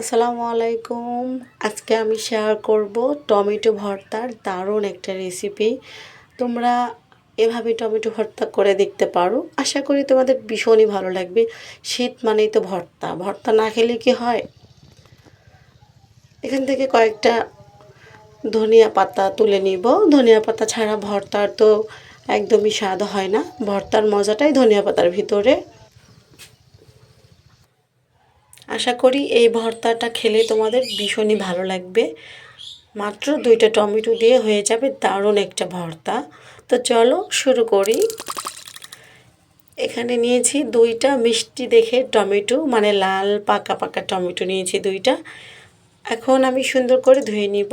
আসসালামু আলাইকুম। আজকে আমি শেয়ার করব টমেটো ভর্তার দারুণ একটা রেসিপি তোমরা এভাবে টমেটো ভর্তা করে দেখতে পারো। আশা করি তোমাদের ভীষণই ভালো লাগবে। শীত মানেই তো ভর্তা। ভর্তা না খেলে কি হয়? এখান থেকে কয়েকটা ধনিয়া পাতা তুলে নিব। ধনিয়া পাতা ছাড়া ভর্তার তো একদমই স্বাদ হয় না। ভর্তার মজাটাই ধনিয়া পাতার ভিতরে। আশা করি এই ভর্তাটা খেলে তোমাদের ভীষণই ভালো লাগবে। মাত্র দুইটা টমেটো দিয়ে হয়ে যাবে দারুণ একটা ভর্তা। তো চলো শুরু করি। এখানে নিয়েছি দুইটা মিষ্টি দেখে টমেটো মানে লাল পাকা পাকা টমেটো নিয়েছি দুইটা। এখন আমি সুন্দর করে ধুয়ে নিব।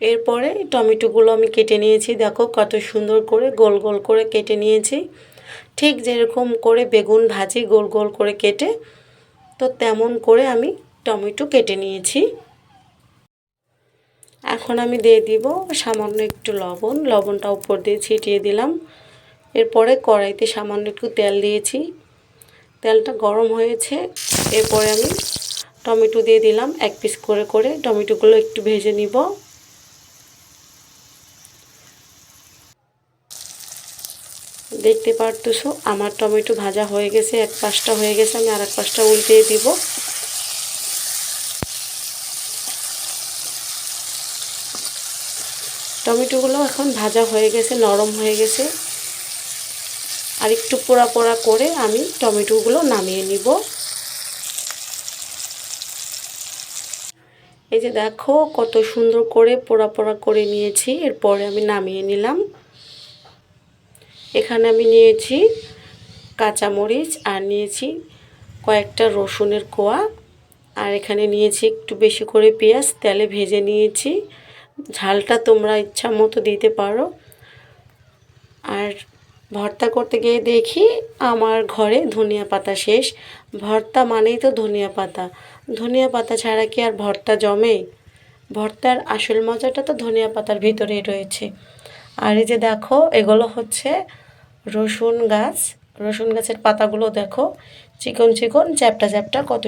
এরপরে টমেটোগুলো আমি কেটে নিয়েছি। দেখো কত সুন্দর করে গোল গোল করে কেটে নিয়েছি। ঠিক যেরকম করে বেগুন ভাজি গোল গোল করে কেটে, তো তেমন করে আমি টমেটো কেটে নিয়েছি। এখন আমি দিয়ে দিব সামান্য একটু লবণ, লবণটা উপর দিয়ে ছিটিয়ে দিলাম। এরপরে কড়াইতে সামান্য একটু তেল দিয়েছি। তেলটা গরম হয়েছে, এরপরে আমি টমেটো দিয়ে দিলাম, এক পিস করে করে টমেটোগুলো একটু ভেজে নিব। দেখতে পারতেছো, আমার টমেটো ভাজা হয়ে গেছে, এক পাশটা হয়ে গেছে, আমি আর এক পাশটা উল্টিয়ে দিব। টমেটোগুলো এখন ভাজা হয়ে গেছে, নরম হয়ে গেছে। আর একটু পোড়া পোড়া করে আমি টমেটোগুলো নামিয়ে নিব। এই যে দেখো, কত সুন্দর করে পোড়া পোড়া করে নিয়েছি, এরপরে আমি নামিয়ে নিলাম। এখানে আমি নিয়েছি কাঁচামরিচ আর নিয়েছি কয়েকটা রসুনের কোয়া। আর এখানে নিয়েছি একটু বেশি করে পেঁয়াজ, তেলে ভেজে নিয়েছি। ঝালটা তোমরা ইচ্ছা মতো দিতে পারো। আর ভর্তা করতে গিয়ে দেখি আমার ঘরে ধনিয়া পাতা শেষ। ভর্তা মানেই তো ধনিয়া পাতা। ধনিয়া পাতা ছাড়া কি আর ভর্তা জমে? ভর্তার আসল মজাটা তো ধনিয়া পাতার ভিতরেই রয়েছে। আর এই যে দেখো, এগুলো হচ্ছে রসুন গাছ। রসুন গাছের পাতাগুলো দেখো। চিকন চিকন, চ্যাপটা চ্যাপটা কত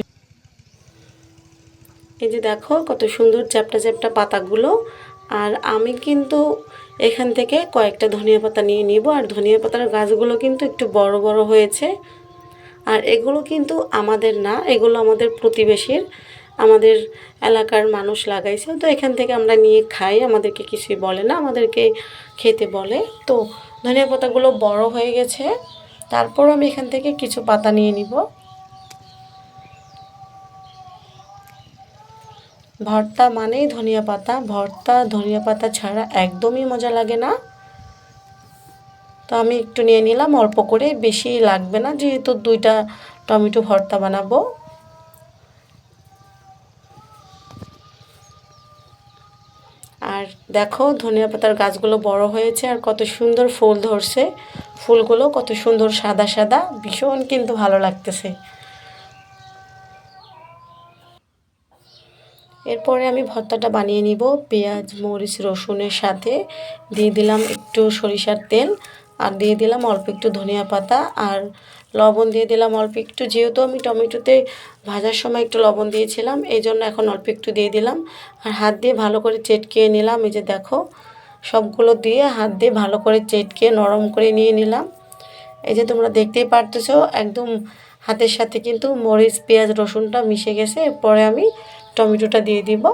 এই যে দেখো, কত সুন্দর চ্যাপটা চ্যাপটা পাতাগুলো। আর আমি কিন্তু এখান থেকে কয়েকটা ধনিয়া পাতা নিয়ে নিব। আর ধনিয়া পাতার গাছগুলো কিন্তু একটু বড় বড় হয়েছে। আর এগুলো কিন্তু আমাদের না, এগুলো আমাদের প্রতিবেশীর আমাদের এলাকার মানুষ লাগাইছে। তো এখান থেকে আমরা নিয়ে খাই, আমাদেরকে কিছুই বলে না, আমাদেরকে খেতে বলে। তো ধনিয়া পাতাগুলো বড় হয়ে গেছে, তারপর আমি এখান থেকে কিছু পাতা নিয়ে নিব। ভর্তা মানেই ধনিয়া পাতা, ভর্তা, ধনিয়া পাতা ছাড়া একদমই মজা লাগে না। তো আমি একটু নিয়ে নিলাম, অল্প করে, বেশি লাগবে না, যেহেতু দুইটা টমেটো ভর্তা বানাবো। আর দেখো ধনিয়া পাতার গাছগুলো বড় হয়েছে আর কত সুন্দর ফুল ধরছে। ফুলগুলো কত সুন্দর সাদা সাদা, ভীষণ কিন্তু ভালো লাগতেছে। এরপরে আমি ভর্তাটা বানিয়ে নিব পেঁয়াজ, মরিচ, রসুনের সাথে। দিয়ে দিলাম একটু সরিষার তেল। আর দিয়ে দিলাম অল্প একটু ধনিয়া পাতা আর লবণ দিয়ে দিলাম অল্প একটু, যেহেতু আমি টমেটোতে ভাজার সময় একটু লবণ দিয়েছিলাম, এই জন্য এখন অল্প একটু দিয়ে দিলাম। আর হাত দিয়ে ভালো করে চেটকিয়ে নিলাম, এই যে দেখো, সবগুলো দিয়ে হাত দিয়ে ভালো করে চেটকিয়ে নরম করে নিয়ে নিলাম। এই যে তোমরা দেখতেই পারতেছো, একদম হাতের সাথে কিন্তু মরিচ, পেঁয়াজ, রসুনটা মিশে গেছে, এরপরে আমি টমেটোটা দিয়ে দিব।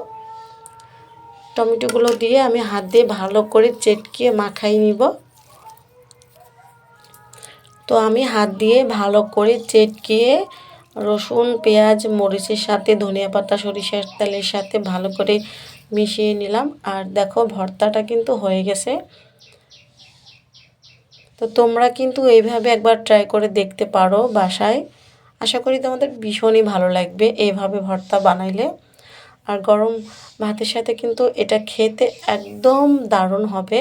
টমেটোগুলো দিয়ে আমি হাত দিয়ে ভালো করে চেটকিয়ে মাখাই নিব। তো আমি হাত দিয়ে ভালো করে চেটকিয়ে রসুন, পেঁয়াজ, মরিচের সাথে, ধনিয়া পাতা, সরিষার তেলের সাথে ভালো করে মিশিয়ে নিলাম। আর দেখো, ভর্তাটা কিন্তু হয়ে গেছে। তো তোমরা কিন্তু এইভাবে একবার ট্রাই করে দেখতে পারো বাসায়। আশা করি তোমাদের ভীষণই ভালো লাগবে এইভাবে ভর্তা বানাইলে। আর গরম ভাতের সাথে কিন্তু এটা খেতে একদম দারুণ হবে।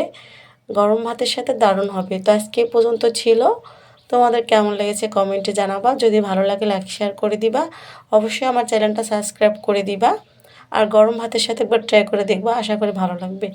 গরম ভাতের সাথে দারুণ হবে। তো আজকে পর্যন্ত ছিল। তোমাদের কেমন লেগেছে কমেন্টে জানাবা। যদি ভালো লাগে লাইক শেয়ার করে দিবা। অবশ্যই আমার চ্যানেলটা সাবস্ক্রাইব করে দিবা। আর গরম ভাতের সাথে একবার ট্রাই করে দেখবা, আশা করি ভালো লাগবে।